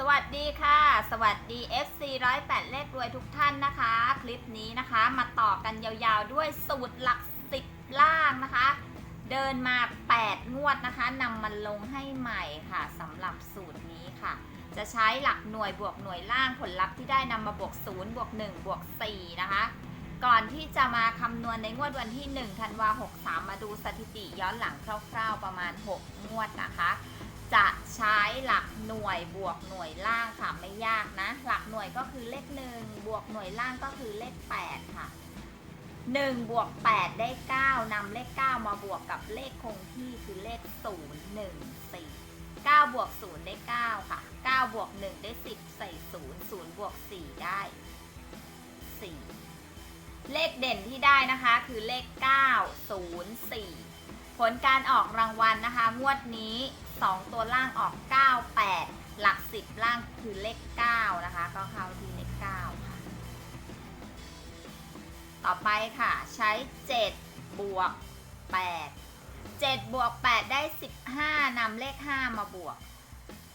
สวัสดีค่ะ สวัสดี FC 108 เลขรวยทุกท่านนะคะ คลิปนี้นะคะมาต่อกันยาวๆด้วยสูตรหลักสิบล่างนะคะ เดินมา 8 งวดนะคะนำมันลงให้ใหม่ค่ะสำหรับสูตรนี้ค่ะ จะใช้หลักหน่วยบวกหน่วยล่างผลลัพธ์ที่ได้นำมาบวก 0 บวก 1 บวก 4 นะคะ ก่อนที่จะมาคำนวณในงวดวันที่ 1 ธันวา63 มาดูสถิติย้อนหลังคร่าวๆประมาณ 6 งวดนะคะ จะใช้ หลักหน่วยบวกหน่วยล่างค่ะไม่ยากนะ หลักหน่วยก็คือเลขหนึ่งบวกหน่วยล่างก็คือเลข8ค่ะ1บวก8ได้9นำเลข9มาบวกกับเลขคงที่คือเลข0 1 4 9บวก0ได้9ค่ะ9บวก1ได้10ใส่0 0บวก4ได้4เลขเด่นที่ได้นะคะคือเลข9 0 4 ผลการออกรางวัลนะคะ งวดนี้ 2 ตัวล่างออก 9 8 หลัก 10 ล่างคือเลข 9 นะคะ ก็เข้าที่เลข 9 ค่ะ ต่อไปค่ะ ใช้ 7 บวก 8 7 บวก 8 ได้ 15นำเลข 5 มาบวก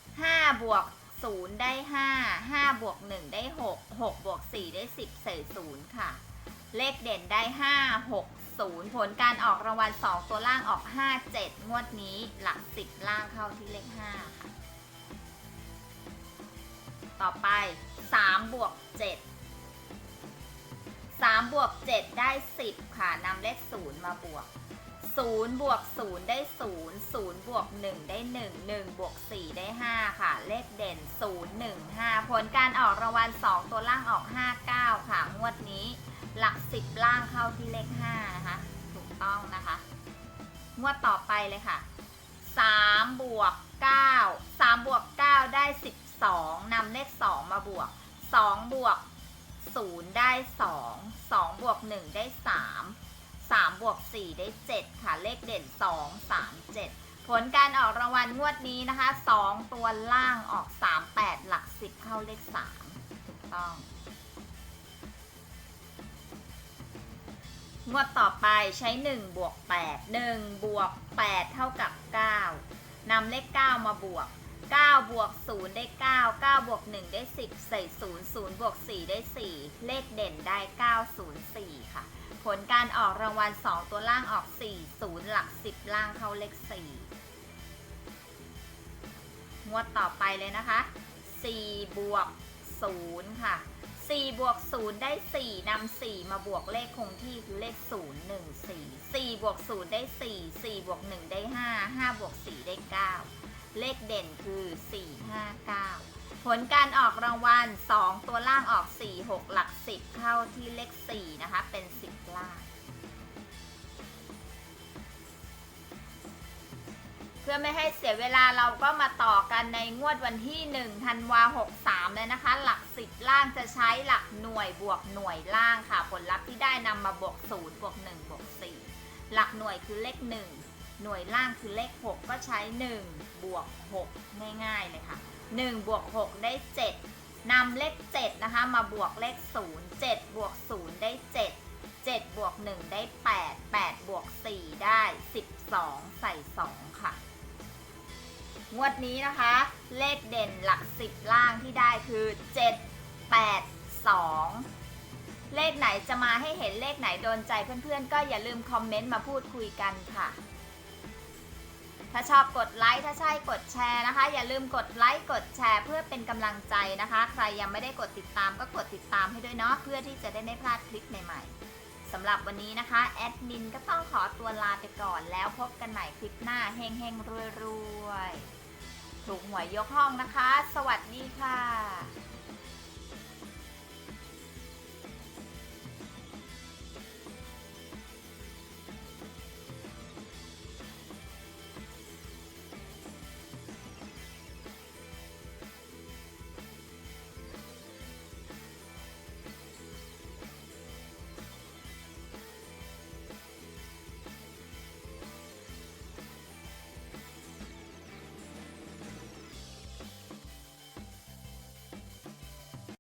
5 บวก 0 ได้ 5 5 บวก 1 ได้ 6 6 บวก 4 ได้ 10ใส่0ค่ะ เลขเด่นได้ 5 6 0 ผลการออกรางวัล 2 ตัวล่างออก 5 7 งวดนี้หลัก 10 ล่างเข้าที่เลข 5 ค่ะ ต่อไป 3 บวก 7 3 บวก 7 ได้ 10 ค่ะนำเลข 0 มาบวก 0 บวก 0 ได้ 0 0 บวก 1 ได้ 1 1 บวก 4 ได้ 5 ค่ะ เลขเด่น 0 1 5 ผลการออกรางวัล 2 ตัวล่างออก 5 9 ค่ะ งวดนี้ หลัก10ล่างเข้าที่เลข5นะคะ ถูกต้องนะคะ งวดต่อไปเลยค่ะ3บวก9 3บวก9ได้12นำเลข2มาบวก2บวก0ได้2 2บวก1ได้3 3บวก4ได้7ค่ะ เลขเด่น2 3 7ผลการออกรางวัลงวดนี้นะคะ2ตัวล่างออก3 8หลัก10เข้าเลข3ถูกต้อง งวดต่อไปใช้ 1 บวก 8 1 บวก 8 เท่ากับ 9นำเลข 9 มาบวก 9 บวก 0 ได้ 9 9 บวก 1 ได้ 10 ใส่ 0 0 บวก 4 ได้ 4 เลขเด่นได้ 904 ค่ะ ผลการออกรางวัล 2 ตัวล่างออก 4 0 หลัก 10 ล่างเข้าเลข 4 งวดต่อไปเลยนะคะ 4 บวก 0 ค่ะ 4 บวก 0 ได้ 4นำ4มาบวกเลขคงที่คือเลข 0 1 4 4 บวก 0 ได้ 4 4 บวก 1 ได้ 5 5 บวก 4 ได้ 9 เลขเด่นคือ 4 5 9 ผลการออกรางวัล 2 ตัวล่างออก 4 6 หลัก 10 เข้าที่เลข 4 นะคะ เป็น 10 ล่าง เพื่อไม่ให้เสียเวลาเราก็มาต่อกันในงวดวันที่1ธันวา63เลยนะคะ หลัก10ล่างจะใช้หลักหน่วยบวกหน่วยล่างค่ะ ผลลัพธ์ที่ได้นำมาบวก0บวก1บวก4หลักหน่วยคือเลข 1 หน่วยล่างคือเลข 6 ก็ใช้ 1 บวก 6 ง่ายๆเลยค่ะ 1 บวก 6 ได้ 7นำเลข 7 นะคะ มาบวกเลข 0 7 บวก 0 ได้ 7 7 บวก 1 ได้ 8 8 บวก 4 ได้ 12 ใส่ 2 ค่ะ งวดนี้นะคะ เลขเด่นหลัก10ล่างที่ได้คือ 7 8 2 เลขไหนจะมาให้เห็นเลขไหนโดนใจเพื่อนๆ ก็อย่าลืมคอมเมนต์มาพูดคุยกันค่ะ ถ้าชอบกดไลค์ถ้าใช่กดแชร์นะคะ อย่าลืมกดไลค์กดแชร์ เพื่อเป็นกำลังใจนะคะ ใครยังไม่ได้กดติดตามก็กดติดตามให้ด้วยเนาะเพื่อที่จะได้ไม่พลาดคลิปใหม่ๆสำหรับวันนี้นะคะ แอดมินก็ต้องขอตัวลาไปก่อนแล้วพบกันใหม่คลิปหน้าเฮงเฮงรวยรวยๆ ถูกหวยยกห้องนะคะ สวัสดีค่ะ